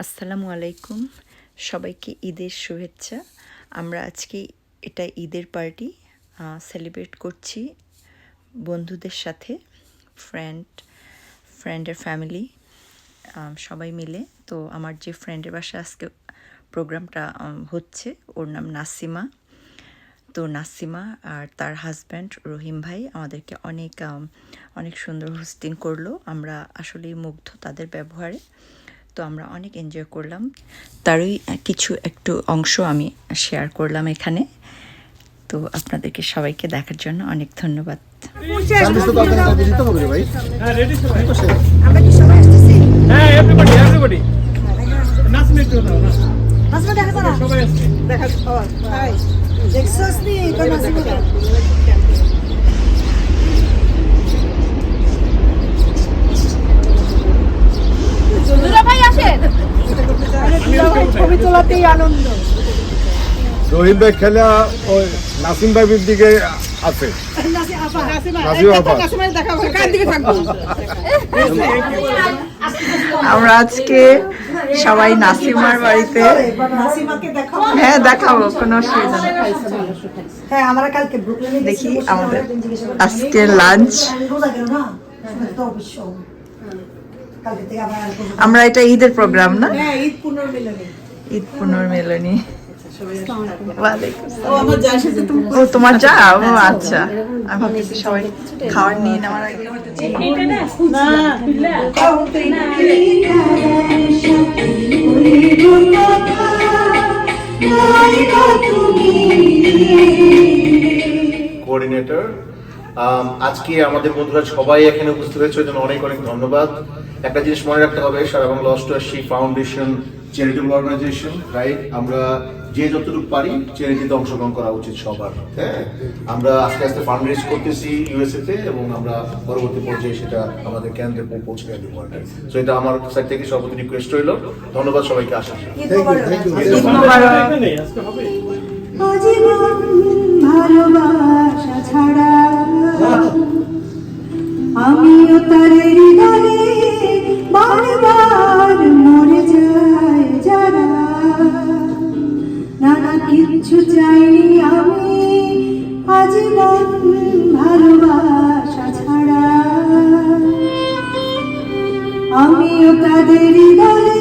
আসসালামু আলাইকুম। সবাইকে ঈদের শুভেচ্ছা। আমরা আজকে এটা ঈদের পার্টি সেলিব্রেট করছি বন্ধুদের সাথে ফ্রেন্ড ফ্রেন্ডের ফ্যামিলি সবাই মিলে। তো আমার যে ফ্রেন্ডের বাসায় আজকে প্রোগ্রামটা হচ্ছে, ওর নাম নাসিমা। তো নাসিমা আর তার হাজব্যান্ড রহিম ভাই আমাদেরকে অনেক অনেক সুন্দর হোস্টিং করল। আমরা আসলেই মুগ্ধ তাদের ব্যবহারে। তো আমরা অনেক এনজয় করলাম। তারই কিছু একটু অংশ আমি শেয়ার করলাম এখানে। তো আপনাদেরকে সবাইকে দেখার জন্য অনেক ধন্যবাদ। সার্ভিস তো আপনাকে কালকে দিতে হবে রে ভাই হ্যাঁ রেডি সবাই তো সে আমরা কি সবাই আসতেছি হ্যাঁ এভরিবডি এভরিবডি নাচ মিনিট না না নাসিমা দেখা যারা সবাই আসছে দেখা হাই দেখছস নি তো নাসিমা দুলাভাই আসেন ছবি আনন্দ। রহিম ভাই খেলা ওই নাসিম ভাইয়ের দিকে আছে। নাসিমা আপা দেখা কার দিকে থাকব আমরা আজকে সবাই নাসিমার বাড়িতে হ্যাঁ দেখাবো কোনো অসুবিধা নেই। হ্যাঁ দেখি আমাদের লাঞ্চ আবার আর করব। আমরা এটা ঈদের প্রোগ্রাম না? হ্যাঁ ঈদ পুনর্মিলনী। ঈদ পুনর্মিলনী ও তোমার যা? ও আচ্ছা। আমি ভাবতেছি সবাই খাবার নিয়ে নেওয়ার আগে কোঅর্ডিনেটর আজকে আমাদের বন্ধুরা সবাই এখানে উপস্থিত হয়েছে ওই জন্য অনেক অনেক ধন্যবাদ। একটা জিনিস মনে রাখতে হবে সারা বাংলা অষ্টআশি ফাউন্ডেশন চ্যারিটেবল অর্গানাইজেশন রাইট আমরা যে যতটুকু পারি চ্যারিটিতে অংশগ্রহণ করা উচিত সবার হ্যাঁ। আমরা আস্তে আস্তে ফান্ড রেজ করতেছি ইউএসএ তে এবং আমরা পরবর্তী পর্যায়ে সেটা আমাদের কেন্দ্রে পৌঁছে দেওয়া সো এটা আমার সাইড থেকে সর্বত রিকোয়েস্ট রইল। ধন্যবাদ সবাইকে ভালোবাসা ছাড়া আমিও তার হৃদয়ে বারবার কিছু চাই আমি আজীবন ভালোবাসা ছাড়া। আমিও তাদেরই বলে